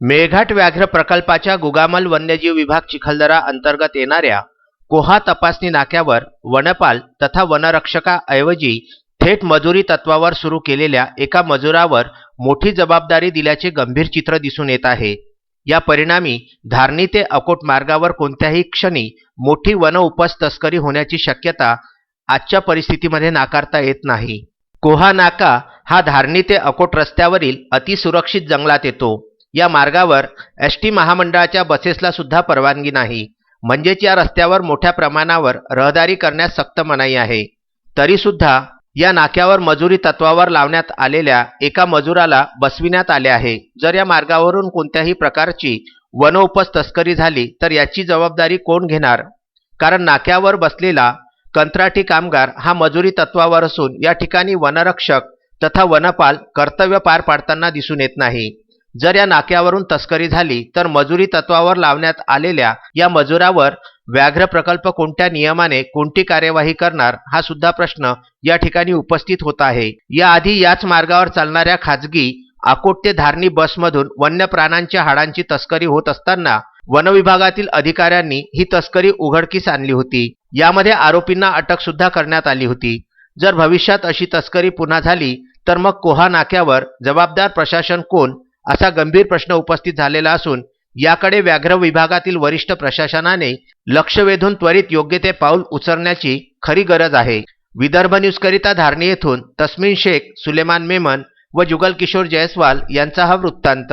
मेळघाट व्याघ्र प्रकल्पाच्या गुगामल वन्यजीव विभाग चिखलदरा अंतर्गत येणाऱ्या कोहा तपासणी नाक्यावर वनपाल तथा वनरक्षकाऐवजी थेट मजुरी तत्वावर सुरू केलेल्या एका मजुरावर मोठी जबाबदारी दिल्याचे गंभीर चित्र दिसून येत आहे. या परिणामी धारणी ते अकोट मार्गावर कोणत्याही क्षणी मोठी वन उपस तस्करी होण्याची शक्यता आजच्या परिस्थितीमध्ये नाकारता येत नाही. कोहा नाका हा धारणी ते अकोट रस्त्यावरील अतिसुरक्षित जंगलात येतो. या मार्गावर एस टी महामंडळाच्या बसेसला सुद्धा परवानगी नाही. म्हणजेच या रस्त्यावर मोठ्या प्रमाणावर रहदारी करण्यास सक्त मनाई आहे. तरीसुद्धा या नाक्यावर मजुरी तत्वावर लावण्यात आलेल्या एका मजुराला बसविण्यात आले आहे. जर या मार्गावरून कोणत्याही प्रकारची वनोपज तस्करी झाली तर याची जबाबदारी कोण घेणार? कारण नाक्यावर बसलेला कंत्राटी कामगार हा मजुरी तत्वावर असून या ठिकाणी वनरक्षक तथा वनपाल कर्तव्य पार पाडताना दिसून येत नाही. जर या नाक्यावरून तस्करी झाली तर मजुरी तत्वावर लावण्यात आलेल्या या मजुरावर व्याघ्र प्रकल्प कोणत्या नियमाने कोणती कार्यवाही करणार हा सुद्धा प्रश्न या ठिकाणी उपस्थित होत आहे. याआधी याच मार्गावर चालणाऱ्या खाजगी आकोट ते धारणी बसमधून वन्य प्राण्यांच्या हाडांची तस्करी होत असताना वनविभागातील अधिकाऱ्यांनी ही तस्करी उघडकीस आणली होती. यामध्ये आरोपींना अटक सुद्धा करण्यात आली होती. जर भविष्यात अशी तस्करी पुन्हा झाली तर मग कोहा नाक्यावर जबाबदार प्रशासन कोण असा गंभीर प्रश्न उपस्थित झालेला असून याकडे व्याघ्र विभागातील वरिष्ठ प्रशासनाने लक्ष वेधून त्वरित योग्य ते पाऊल उचलण्याची खरी गरज आहे. विदर्भ न्यूजकरिता धारणी येथून तस्मिन शेख सुलेमान मेमन व जुगल किशोर जयस्वाल यांचा हा वृत्तांत.